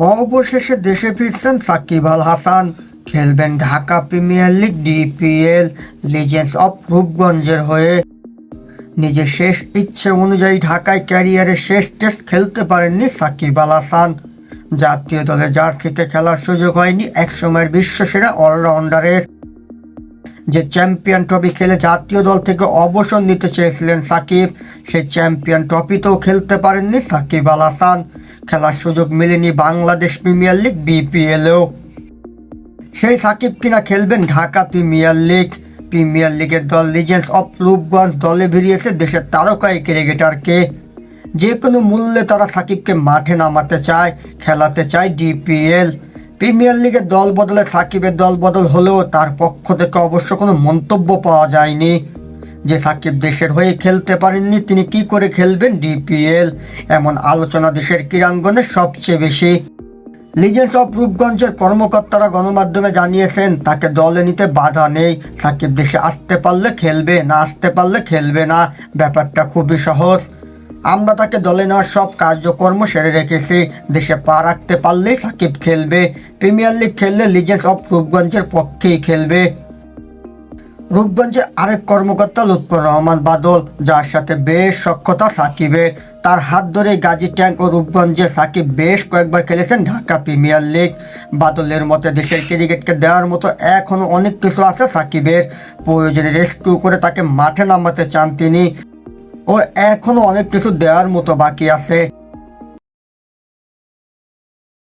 অবশেষে দেশে ফিরছেন সাকিব আল হাসান। খেলবেন Dhaka premier league, DPL legends of রূপগঞ্জের হয়ে। নিজের শেষ ইচ্ছে অনুযায়ী ঢাকায় ক্যারিয়ারের শেষ টেস্ট খেলতে পারেননি সাকিব আল হাসান। জাতীয় দলের জার্সিতে খেলার সুযোগ হয়নি একসময়ের বিশ্বসেরা অলরাউন্ডারের। যে চ্যাম্পিয়ন ট্রফি খেলে জাতীয় দল থেকে অবসর নিতে চেয়েছিলেন সাকিব সেই চ্যাম্পিয়ন ট্রফিতেও খেলতে পারেননি সাকিব আল হাসান। খেলার সুযোগ মেলেনি বাংলাদেশ প্রিমিয়ার লিগ বিপিএলেও সেই সাকিব কিনা খেলবেন ঢাকা প্রিমিয়ার লিগ। প্রিমিয়ার লিগের দল লিজেন্স অফ রূপগঞ্জ দলে ভিড়িয়েছে দেশের তারকা এই ক্রিকেটারকে। যে কোনো মূল্যে তারা সাকিবকে মাঠে নামাতে চায়, খেলাতে চায় ডিপিএল প্রিমিয়ার লিগের দল বদলে সাকিবের দল বদল হলেও তার পক্ষ থেকে অবশ্য কোনো মন্তব্য পাওয়া যায়নি। যে সাকিব দেশের হয়ে খেলতে পারেননি, তিনি কি করে খেলবেন? ডিপিএল, এমন আলোচনা দেশের ক্রীড়াঙ্গনে সবচেয়ে বেশি। লিজেন্ডস অফ রূপগঞ্জের কর্মকর্তারা গণমাধ্যমে জানিয়েছেন, তাকে দলে নিতে বাধা নেই। সাকিব দেশে আসতে পারলে খেলবে, না আসতে পারলে খেলবে না। ব্যাপারটা খুবই সহজ। আমরা তাকে দলে নেওয়ার সব কার্যকর্ম সেরে রেখেছি। দেশে পা রাখতে পারলেই সাকিব খেলবে। প্রিমিয়ার লিগ খেললে লিজেন্ডস অফ রূপগঞ্জের পক্ষেই খেলবে। রূপগঞ্জের আরেক কর্মকর্তা লুৎফর রহমান বাদল, যার সাথে বেশ সক্ষতা সাকিবের। তার হাত ধরে গাজী ট্যাঙ্ক ও রূপগঞ্জে সাকিব বেশ কয়েকবার খেলেছেন ঢাকা প্রিমিয়ার লিগ। বাদলের মতে, দেশের ক্রিকেটকে দেওয়ার মতো এখনও অনেক কিছু আছে সাকিবের। প্রয়োজনে রেস্কিউ করে তাকে মাঠে নামাতে চান তিনি। ওর এখনও অনেক কিছু দেওয়ার মতো বাকি আছে।